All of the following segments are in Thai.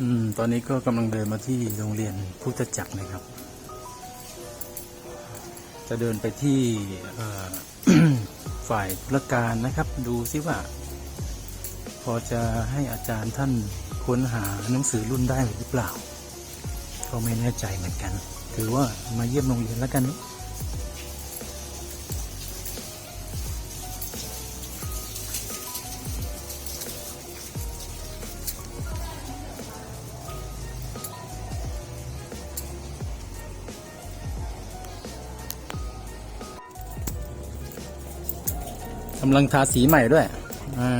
อืม ตอนนี้ก็กำลังเดินมาที่โรงเรียนพุทธจักรนะครับ จะเดินไปที่ฝ่ายธุรการนะครับ ดูซิว่า พอจะให้อาจารย์ท่านค้นหาหนังสือรุ่นได้หรือเปล่า ก็ไม่แน่ใจเหมือนกัน ถือว่ามาเยี่ยมโรงเรียนแล้วกัน กำลังทาสีใหม่ด้วยอ่า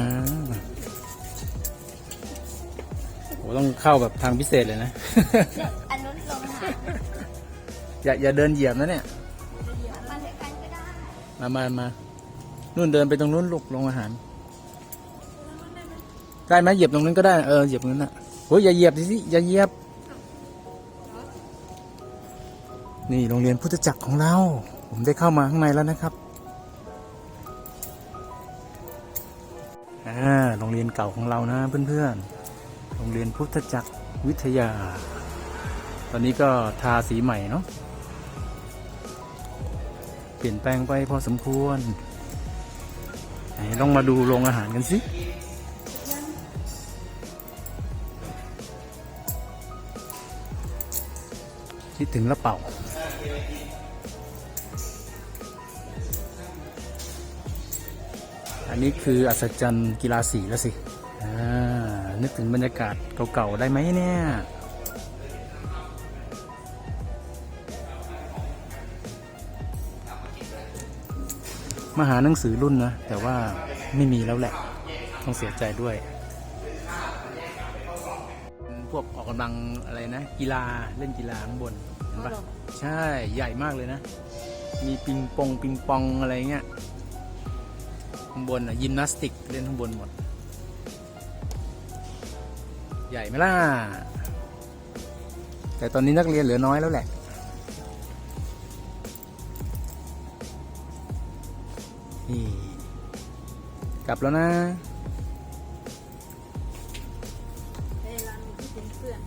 โหต้องเข้าแบบทางพิเศษเลยนะ อันนู้นลงหาอย่าอย่าเดินเหยียบนะเนี่ย มาด้วยกันก็ได้มามามานู่นเดินไปตรงนู้นลูกลงอาหาร ได้ไหมเหยียบตรงนั้นก็ได้ เออ เหยียบตรงนั้นน่ะโอ้ยอย่าเหยียบสิ อย่าเหยียบ นี่โรงเรียนพุทธจักรของเรา ผมได้เข้ามาข้างในแล้วนะครับ โรงเรียนเก่าของเรานะเพื่อนๆ โรงเรียนพุทธจักรวิทยา ตอนนี้ก็ทาสีใหม่เนาะ เปลี่ยนแปลงไปพอสมควร ไหนลองมาดูโรงอาหารกันสิ คิดถึงล้วเป่า อันนี้คืออัศจรรย์กีฬาสีแล้วสิอ่านึกถึงบรรยากาศเก่าๆได้ไหมเนี่ยมาหาหนังสือรุ่นนะ แต่ว่าไม่มีแล้วแหละ ต้องเสียใจด้วย พวกออกกำลังอะไรนะ กีฬาเล่นกีฬาข้างบนเห็นปะใช่ใหญ่มากเลยนะ มีปิงปองปิงปองอะไรเงี้ย ข้างบนอะยิมนาสติกเล่นข้างบนหมด ใหญ่ไหมล่ะ แต่ตอนนี้นักเรียนเหลือน้อยแล้วแหละ นี่ กลับแล้วนะเวลามีที่เป็นเพื่อน